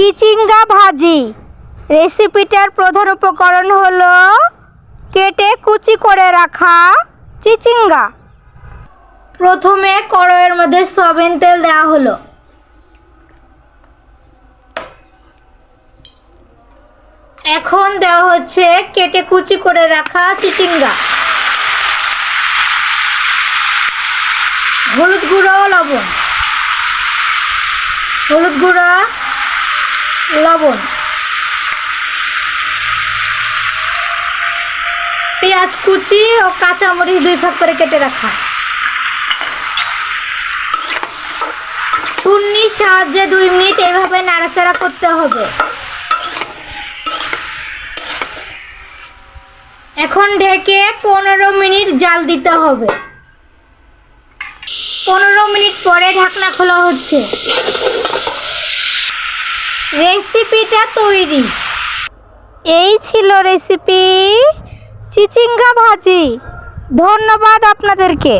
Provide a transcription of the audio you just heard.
চিচিঙ্গা ভাজি। রেসিপিটার প্রধান উপকরণ হলো কেটে কুচি করে রাখা চিচিঙ্গা। প্রথমে কড়াইয়ের মধ্যে সয়াবিন তেল দেওয়া হলো। এখন দেওয়া হচ্ছে কেটে কুচি করে রাখা চিচিঙ্গা। হলুদ গুঁড়ো লবণ। হলুদ গুঁড়া লবণ। পেঁয়াজ কুচি ও কাঁচামরিচ দুই ভাগ করে কেটে রাখা। চুন্নির সাহায্যে দুই মিনিট এভাবে নাড়াচাড়া করতে হবে। এখন ঢেকে পনেরো মিনিট জাল দিতে হবে। পনেরো মিনিট পরে ঢাকনা খোলা হচ্ছে। রেসিপিটা তৈরি। এই ছিল রেসিপি চিচিঙ্গা ভাজি। ধন্যবাদ আপনাদেরকে।